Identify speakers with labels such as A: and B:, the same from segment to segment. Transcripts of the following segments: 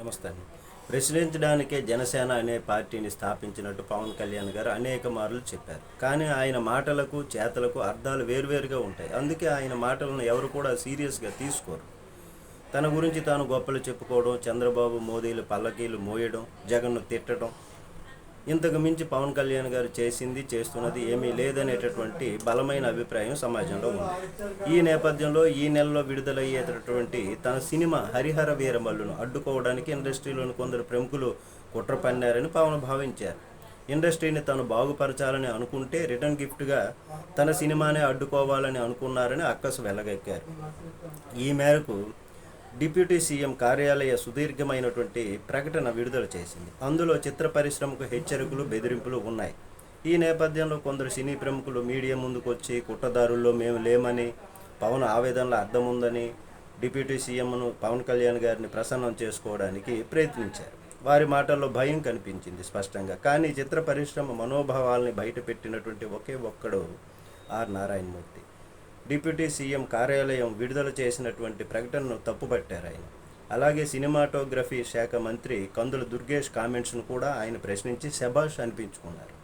A: నమస్తే. అండి ప్రశ్నించడానికే జనసేన అనే పార్టీని స్థాపించినట్టు పవన్ కళ్యాణ్ గారు అనేక మార్లు చెప్పారు. కానీ ఆయన మాటలకు చేతలకు అర్థాలు వేరువేరుగా ఉంటాయి. అందుకే ఆయన మాటలను ఎవరు కూడా సీరియస్గా తీసుకోరు. తన గురించి తాను గొప్పలు చెప్పుకోవడం చంద్రబాబు మోదీలు పల్లకీలు మోయడం జగన్ను తిట్టడం ఇంతకు మించి పవన్ కళ్యాణ్ గారు చేసింది చేస్తున్నది ఏమీ లేదనేటటువంటి బలమైన అభిప్రాయం సమాజంలో ఉంది. ఈ నేపథ్యంలో ఈ నెలలో విడుదలయ్యేటటువంటి తన సినిమా హరిహర వీరమల్లును అడ్డుకోవడానికి ఇండస్ట్రీలోని కొందరు ప్రముఖులు కుట్ర పన్నారని పవన్ భావించారు. ఇండస్ట్రీని తాను బాగుపరచాలని అనుకుంటే రిటర్న్ గిఫ్ట్గా తన సినిమానే అడ్డుకోవాలని అనుకున్నారని అక్కసు వెలగెక్కారు. ఈ మేరకు డిప్యూటీ సీఎం కార్యాలయ సుదీర్ఘమైనటువంటి ప్రకటన విడుదల చేసింది. అందులో చిత్ర పరిశ్రమకు హెచ్చరికలు బెదిరింపులు ఉన్నాయి. ఈ నేపథ్యంలో కొందరు సినీ ప్రముఖులు మీడియా ముందుకు వచ్చి కుట్రదారుల్లో మేము లేమని పవన్ ఆవేదనలో అర్థం ఉందని డిప్యూటీ సీఎంను పవన్ కళ్యాణ్ గారిని ప్రసన్నం చేసుకోవడానికి ప్రయత్నించారు. వారి మాటల్లో భయం కనిపించింది స్పష్టంగా. కానీ చిత్ర పరిశ్రమ మనోభావాల్ని బయటపెట్టినటువంటి ఒకే ఒక్కడు ఆర్ నారాయణమూర్తి. డిప్యూటీ సీఎం కార్యాలయం విడుదల చేసినటువంటి ప్రకటనను తప్పుపట్టారు ఆయన. అలాగే సినిమాటోగ్రఫీ శాఖ మంత్రి కందుల దుర్గేష్ కామెంట్స్ను కూడా ఆయన ప్రశ్నించి శబాష్ అనిపించుకున్నారు.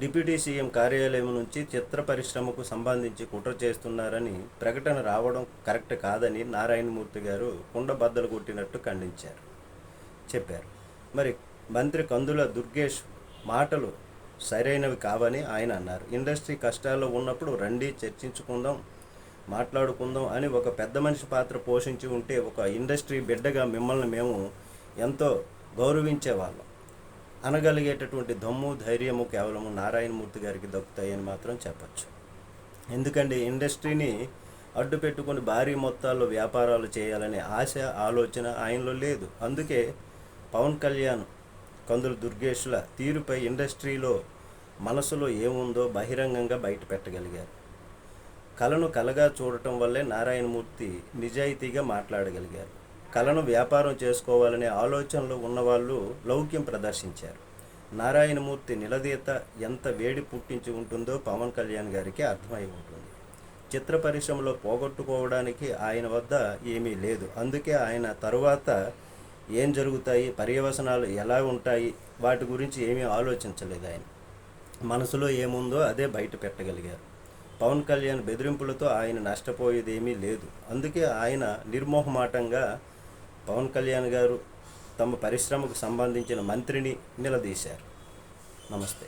A: డిప్యూటీ సీఎం కార్యాలయం నుంచి చిత్ర పరిశ్రమకు సంబంధించి కుట్ర చేస్తున్నారని ప్రకటన రావడం కరెక్ట్ కాదని నారాయణమూర్తి గారు కుండబద్దలు కొట్టినట్టు ఖండించారు. చెప్పారు. మరి మంత్రి కందుల దుర్గేష్ మాటలు సరైనవి కావని ఆయన అన్నారు. ఇండస్ట్రీ కష్టాల్లో ఉన్నప్పుడు రండి చర్చించుకుందాం మాట్లాడుకుందాం అని ఒక పెద్ద మనిషి పాత్ర పోషించి ఉంటే ఒక ఇండస్ట్రీ బిడ్డగా మిమ్మల్ని మేము ఎంతో గౌరవించేవాళ్ళం. అనగలిగేటటువంటి దమ్ము ధైర్యము కేవలము నారాయణమూర్తి గారికి దక్కుతాయని మాత్రం చెప్పచ్చు. ఎందుకంటే ఇండస్ట్రీని అడ్డు పెట్టుకొని భారీ మొత్తాల్లో వ్యాపారాలు చేయాలనే ఆశ ఆలోచన ఆయనలో లేదు. అందుకే పవన్ కళ్యాణ్ కందులు దుర్గేష్ల తీరుపై ఇండస్ట్రీలో మనసులో ఏముందో బహిరంగంగా బయట పెట్టగలిగారు. కళను కలగా చూడటం వల్లే నారాయణమూర్తి నిజాయితీగా మాట్లాడగలిగారు. కళను వ్యాపారం చేసుకోవాలనే ఆలోచనలో ఉన్నవాళ్ళు లౌక్యం ప్రదర్శించారు. నారాయణమూర్తి నిలదీత ఎంత వేడి పుట్టించి ఉంటుందో పవన్ కళ్యాణ్ గారికి అర్థమై ఉంటుంది. చిత్ర పరిశ్రమలో పోగొట్టుకోవడానికి ఆయన వద్ద ఏమీ లేదు. అందుకే ఆయన తరువాత ఏం జరుగుతాయి పర్యవసనాలు ఎలా ఉంటాయి వాటి గురించి ఏమీ ఆలోచించలేదు ఆయన. మనసులో ఏముందో అదే బయట పెట్టగలిగారు. పవన్ కళ్యాణ్ బెదిరింపులతో ఆయన నష్టపోయేదేమీ లేదు. అందుకే ఆయన నిర్మోహమాటంగా పవన్ కళ్యాణ్ గారు తమ పరిశ్రమకు సంబంధించిన మంత్రిని నిలదీశారు. నమస్తే.